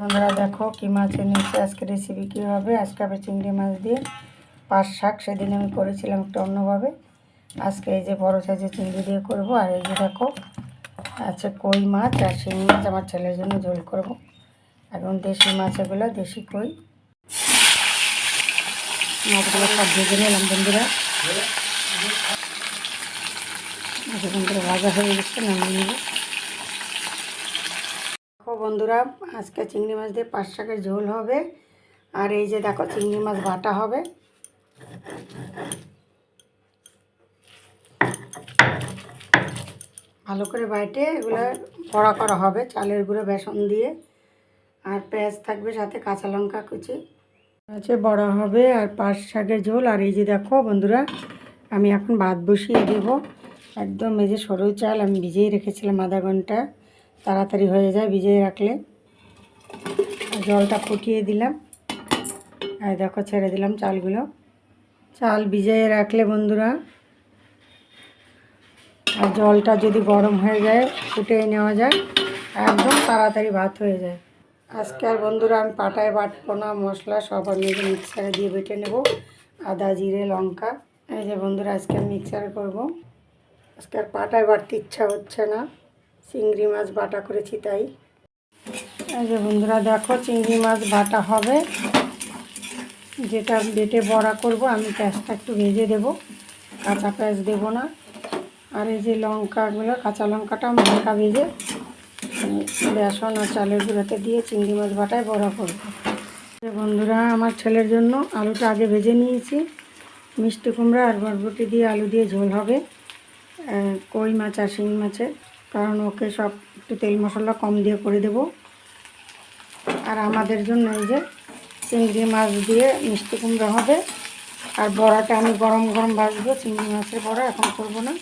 বন্ধুরা দেখো কি মাছ এনেছি আজকে রেসিপি কী হবে? আজকে হবে চিংড়ি মাছ দিয়ে পাঁচ শাক। সেদিন আমি করেছিলাম একটু অন্যভাবে। আজকে এই যে বড় সাইজের চিংড়ি দিয়ে করব। আর এই যে দেখো, আছে কই মাছ আর শিঙি মাছ। আমার ছেলের জন্য ঝোল করব। এখন দেশি মাছ এগুলো, দেশি কই। মাছগুলো সব ভেজে নিলাম বন্ধুরা। বন্ধুরা ভাজা হয়ে গেছে, নামিয়ে নেব। দেখো বন্ধুরা, আজকে চিংড়ি মাছ দিয়ে পাঁচ শাকের ঝোল হবে। আর এই যে দেখো চিংড়ি মাছ বাটা হবে। ভালো করে বাইটে এগুলো বড়া করা হবে, চালের গুঁড়ো, বেসন দিয়ে। আর পেঁয়াজ থাকবে, সাথে কাঁচা লঙ্কা কুচি। আছে, বড়া হবে আর পাঁচ শাকের ঝোল। আর এই যে দেখো বন্ধুরা, আমি এখন ভাত বসিয়ে দেবো। একদম এই যে সরু চাল আমি ভিজিয়ে রেখেছিলাম আধা ঘণ্টা। তাড়াতাড়ি হয়ে যায় ভিজিয়ে রাখলে। জলটা ফুটিয়ে দিলাম। আর দেখো, ছেড়ে দিলাম চালগুলো। চাল ভিজিয়ে রাখলে বন্ধুরা, আর জলটা যদি গরম হয়ে যায়, ফুটিয়ে নেওয়া যায়, একদম তাড়াতাড়ি ভাত হয়ে যায়। আজকে আর বন্ধুরা, আমি পাটায় বাটবো না মশলা সব আমি মিক্সারে দিয়ে বেটে নেব। আদা, জিরে, লঙ্কা। এই যে বন্ধুরা, আজকে আমি মিক্সারে করব। আজকে আর পাটায় বাটতে ইচ্ছা হচ্ছে না। চিংড়ি মাছ বাটা করেছি তাই। যে বন্ধুরা, দেখো চিংড়ি মাছ বাটা হবে। যেটা বেটে বড়া করব, আমি পেঁয়াজটা একটু ভেজে দেব। কাঁচা পেঁয়াজ দেবো না। আর এই যে লঙ্কাগুলো কাঁচা লঙ্কাটা হালকা ভেজে বেসন আর চালের গুঁড়োতে দিয়ে চিংড়ি মাছ বাটায় বড়া করব। বন্ধুরা, আমার ছেলের জন্য আলুটা আগে ভেজে নিয়েছি। মিষ্টি কুমড়া আর বরবটি দিয়ে আলু দিয়ে ঝোল হবে। কই মাছ আর শিঙি মাছের? কারণ ওকে সব একটু তেল মশলা কম দিয়ে করে দেব। আর আমাদের জন্য এই যে চিংড়ি মাছ দিয়ে মিষ্টি কুমড়ো হবে। আর বড়াটা আমি গরম গরম ভাজবো, চিংড়ি মাছের বড়া এখন করব না।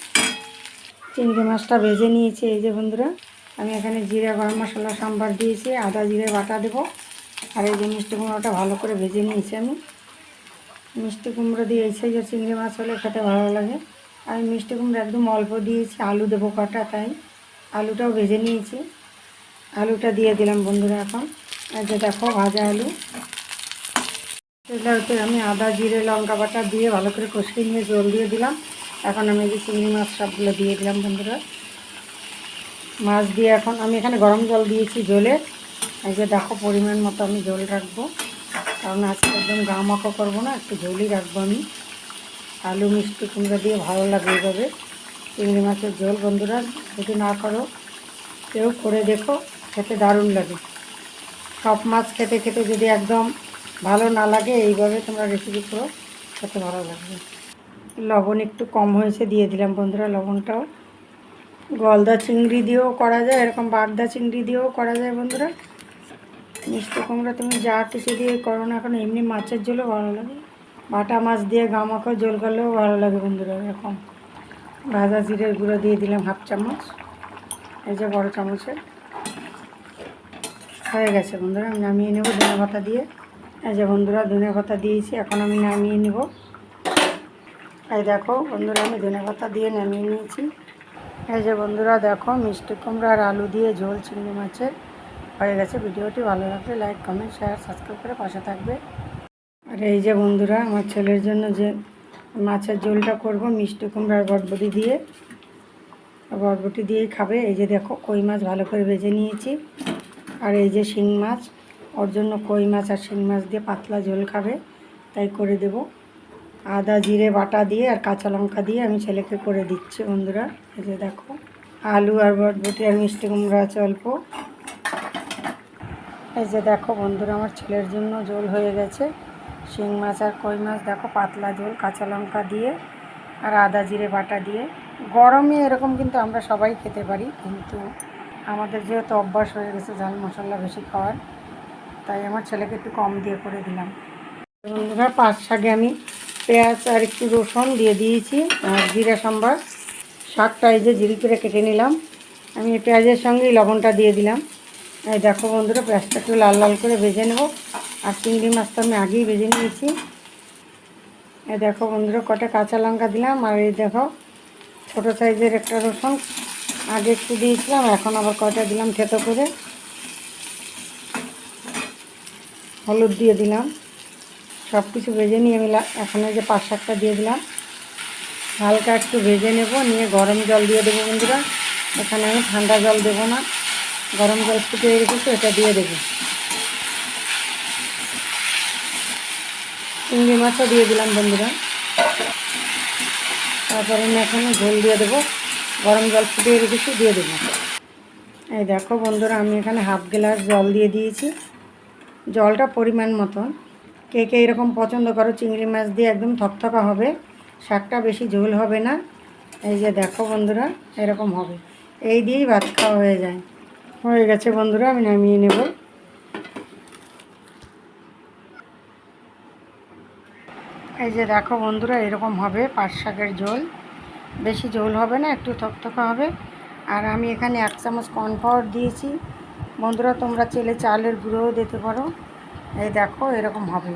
চিংড়ি মাছটা ভেজে নিয়েছি এই যে বন্ধুরা। আমি এখানে জিরা, গরম মশলা, সাম্বার দিয়েছি, আদা, জিরে বাটা দেবো। আর এই যে মিষ্টি কুমড়োটা ভালো করে ভেজে নিয়েছি আমি। মিষ্টি কুমড়ো দিয়ে এই সাইজের চিংড়ি মাছ হলে খেতে ভালো লাগে। আমি মিষ্টি কুমড়ো একদম অল্প দিয়েছি, আলু দেবো কটা, তাই। আলুটাও ভেজে নিয়েছি। আলুটা দিয়ে দিলাম বন্ধুরা এখন। এই যে দেখো, ভাজা আলু। এটাতে আমি আদা, জিরে, লঙ্কা বাটা দিয়ে ভালো করে কষিয়ে নিয়ে জল দিয়ে দিলাম। এখন আমি এই যে চিংড়ি মাছ সবগুলো দিয়ে দিলাম বন্ধুরা। মাছ দিয়ে এখন আমি এখানে গরম জল দিয়েছি জলে। এই যে দেখো, পরিমাণ মতো আমি জল রাখব। কারণ আজকে একদম গা মাখো করব না, একটু ঝোলই রাখব আমি। আলু মিষ্টি কুমড়া দিয়ে ভালো লাগে এইভাবে। চিংড়ি মাছের ঝোল, বন্ধুরা, যদি না করো, কেউ করে দেখো, খেতে দারুণ লাগে। সব মাছ খেতে খেতে যদি একদম ভালো না লাগে, এইভাবে তোমরা রেসিপি করো, খেতে ভালো লাগবে। লবণ একটু কম হয়েছে, দিয়ে দিলাম, বন্ধুরা, লবণটাও। গলদা চিংড়ি দিয়েও করা যায়, এরকম বাগদা চিংড়ি দিয়েও করা যায়, বন্ধুরা। মিষ্টি কুমড়া তুমি যা কিছু দিয়ে করো না এখন এমনি মাছের ঝোলও ভালো লাগে। বাটা মাছ দিয়ে গামাখো ঝোল করলেও ভালো লাগে, বন্ধুরা, এরকম। ভাজা জিরের গুঁড়ো দিয়ে দিলাম হাফ চামচ। এই যে বড় চামচে হয়ে গেছে বন্ধুরা, আমি নামিয়ে নেব ধনে পাতা দিয়ে। এই যে বন্ধুরা, ধনে পাতা দিয়েছি, এখন আমি নামিয়ে নেব। এই দেখো বন্ধুরা, আমি ধনে পাতা দিয়ে নামিয়ে নিয়েছি। এই যে বন্ধুরা, দেখো মিষ্টি কুমড়া আর আলু দিয়ে ঝোল চিংড়ি মাছের হয়ে গেছে ভিডিওটি। ভালো লাগলে লাইক, কমেন্ট শেয়ার সাবস্ক্রাইব করে পাশে থাকবে। আর এই যে বন্ধুরা, আমার ছেলের জন্য যে মাছের ঝোলটা করব, মিষ্টি কুমড়া আর বটবটি দিয়ে। বটবটি দিয়েই খাবে। এই যে দেখো, কই মাছ ভালো করে ভেজে নিয়েছি। আর এই যে শিং মাছ, ওর জন্য কই মাছ আর শিং মাছ দিয়ে পাতলা ঝোল খাবে, তাই করে দেব। আদা, জিরে, বাটা দিয়ে আর কাঁচা লঙ্কা দিয়ে আমি ছেলেকে করে দিচ্ছি, বন্ধুরা। এই যে দেখো, আলু আর বটবটি আর মিষ্টি কুমড়া আছে অল্প। এই যে দেখো, বন্ধুরা, আমার ছেলের জন্য ঝোল হয়ে গেছে। শিং মাছ আর কই মাছ, দেখো পাতলা ঝোল, কাঁচা লঙ্কা দিয়ে আর আদা জিরে বাটা দিয়ে। গরমে এরকম কিন্তু আমরা সবাই খেতে পারি, কিন্তু আমাদের যেহেতু অভ্যাস হয়ে গেছে ঝাল মশলা বেশি খাওয়ার, তাই আমার ছেলেকে একটু কম দিয়ে করে দিলাম। বন্ধুরা, পাঁচ শাকে আমি পেঁয়াজ আর একটু রসুন দিয়ে দিয়েছি আর জিরা সম্বার। শাকটা এই যে জিরি করে কেটে নিলাম। আমি পেঁয়াজের সঙ্গেই লবণটা দিয়ে দিলাম। এই দেখো বন্ধুরা, পেঁয়াজটা একটু লাল লাল করে ভেজে নেব। আর চিংড়ি মাছটা আমি আগেই ভেজে নিয়েছি। এই দেখো বন্ধুরা, কটা কাঁচা লঙ্কা দিলাম, আর এই দেখো ছোটো সাইজের একটা রসুন। আগে একটু দিয়েছিলাম, এখন আবার কয়টা দিলাম থেতো করে। হলুদ দিয়ে দিলাম। সব কিছু ভেজে নিয়ে আমি এখন যে পাঁচ শাকটা দিয়ে দিলাম। হালকা একটু ভেজে নেব, নিয়ে গরম জল দিয়ে দেবো বন্ধুরা। এখানে আমি ঠান্ডা জল দেবো না। গরম জল ফুটিয়ে রেখেছি এটা দিয়ে দেবো। চিংড়ি মাছও দিয়ে দিলাম বন্ধুরা। তারপরে আমি এখানে ঝোল দিয়ে দেবো। গরম জল ফুটিয়ে রেখেছি, দিয়ে দেবো। এই দেখো বন্ধুরা, আমি এখানে হাফ গ্লাস জল দিয়ে দিয়েছি। জলটা পরিমাণ মতো। কে কে এরকম পছন্দ করো চিংড়ি মাছ দিয়ে, একদম থকথকা হবে। শাকটা বেশি ঝোল হবে না। এই যে দেখো বন্ধুরা, এরকম হবে। এই দিয়েই ভাত খাওয়া হয়ে যায়। হয়ে গেছে বন্ধুরা, আমি নামিয়ে নেব। এই যে দেখো বন্ধুরা, এরকম হবে পাট শাকের ঝোল। বেশি ঝোল হবে না, একটু থকথকা হবে। আর আমি এখানে এক চামচ কর্নফ্লাওয়ার দিয়েছি। বন্ধুরা, তোমরা চেলে চালের গুঁড়োও দিতে পারো। এই দেখো, এরকম হবে।